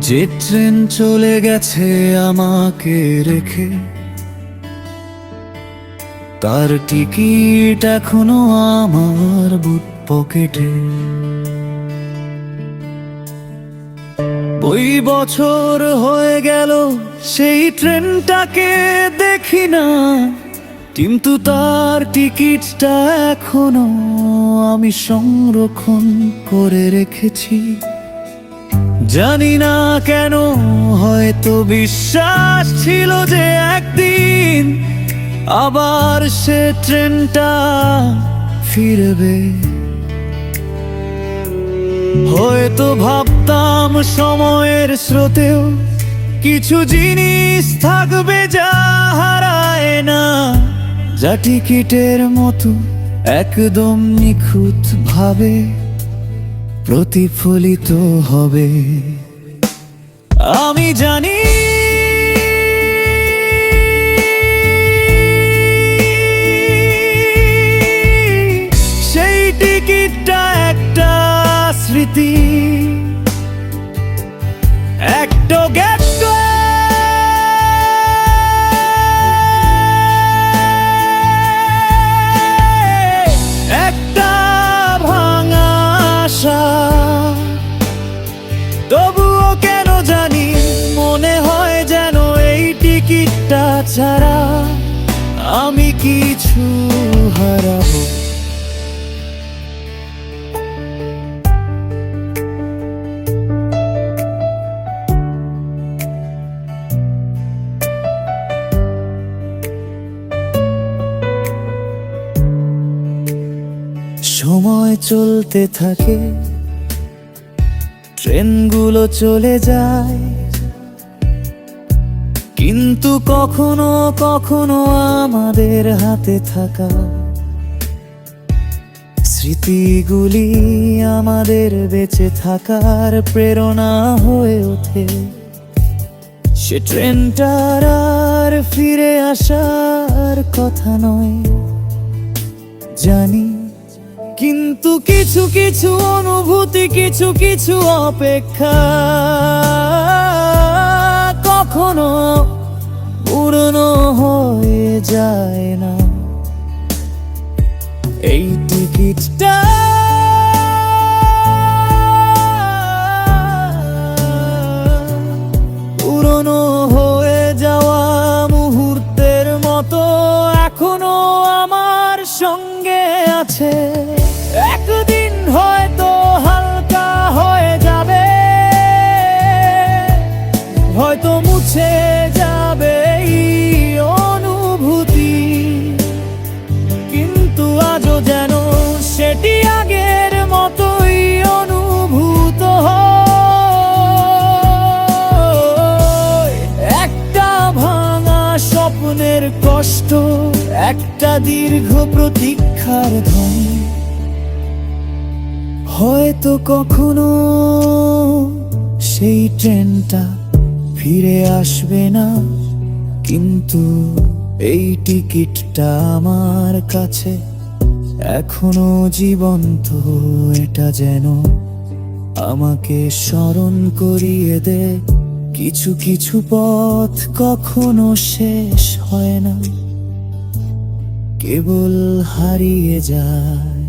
যে ট্রেন চলে গেছে আমাকে রেখে, তার টিকিট এখনও আমার বুট পকেটে। ওই বছর হয়ে গেল, সেই ট্রেনটাকে দেখি না। কিন্তু তার টিকিটটা এখনও আমি সংরক্ষণ করে রেখেছি। জানি না কেন, হয়তো বিশ্বাস ছিল যে একদিন আবার সে ট্রেনটা ফিরবে। হয়তো ভাবতাম সময়ের স্রোতেও কিছু জিনিস থাকবে যা হারায় না, যা টিকিটের মতো একদম নিখুঁত ভাবে প্রতিফলিত হবে। আমি জানি সেই টিকিটটা একটা স্মৃতি। আশা তবুও কেন জানি মনে হয় যেন এই টিকিটটা ছাড়া আমি কিছু হারাবো। সময় চলতে থাকে। ট্রেনগুলো চলে যায়। কিন্তু কখনো কখনো আমাদের হাতে থাকা স্মৃতিগুলি আমাদের বেঁচে থাকার প্রেরণা হয়ে ওঠে। সে ট্রেনটার আর ফিরে আসার কথা নয়। জানি কিন্তু কিছু কিছু অনুভূতি কিছু কিছু অপেক্ষা কখনো পুরনো হয়ে যায় না। এই টিকিটটা যেন সেটি আগের মতোই অনুভূত একটা ভাঙা স্বপ্নের কষ্ট, একটা দীর্ঘ প্রতীক্ষার ধ্বনি হয়তো কখনো সেই ট্রেনটা ফিরে আসবে না, কিন্তু এই টিকিটটা আমার কাছে এখনও জীবন্ত, এটা যেন আমাকে স্মরণ করিয়ে দে। কিছু কিছু পথ কখনো শেষ হয় না, কেবল হারিয়ে যায়।